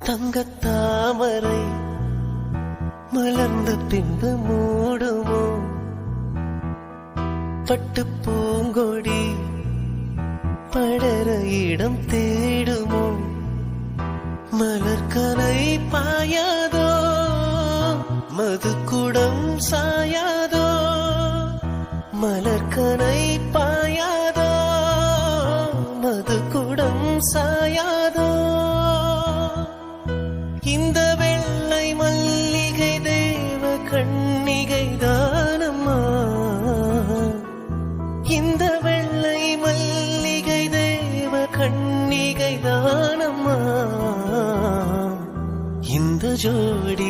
தங்கத்தாமரை மலர்ந்த பின்பு மூடுமோ? பட்டு பூங்கொடி படர இடம் தேடுமோ? மலர்கலை பாயாதோ? மதுக்குடம் சாயா ಜೋಡಿ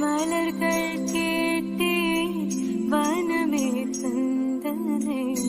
மலர்கள் கேட்டே வனமே தந்தனை.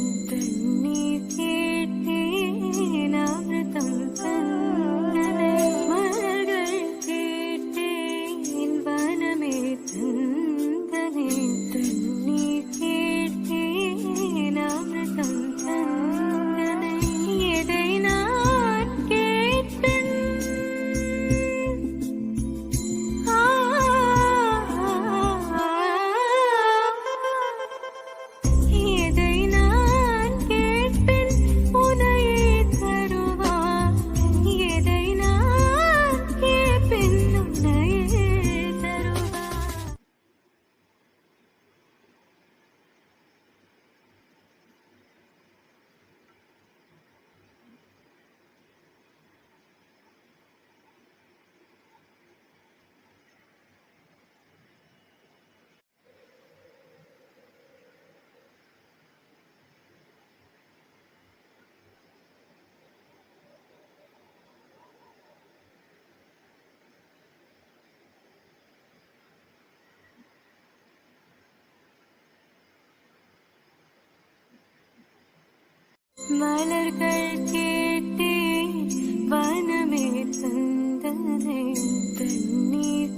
മലർകൾ കേട്ടേ വനമേ തന്തനെ തന്നീർ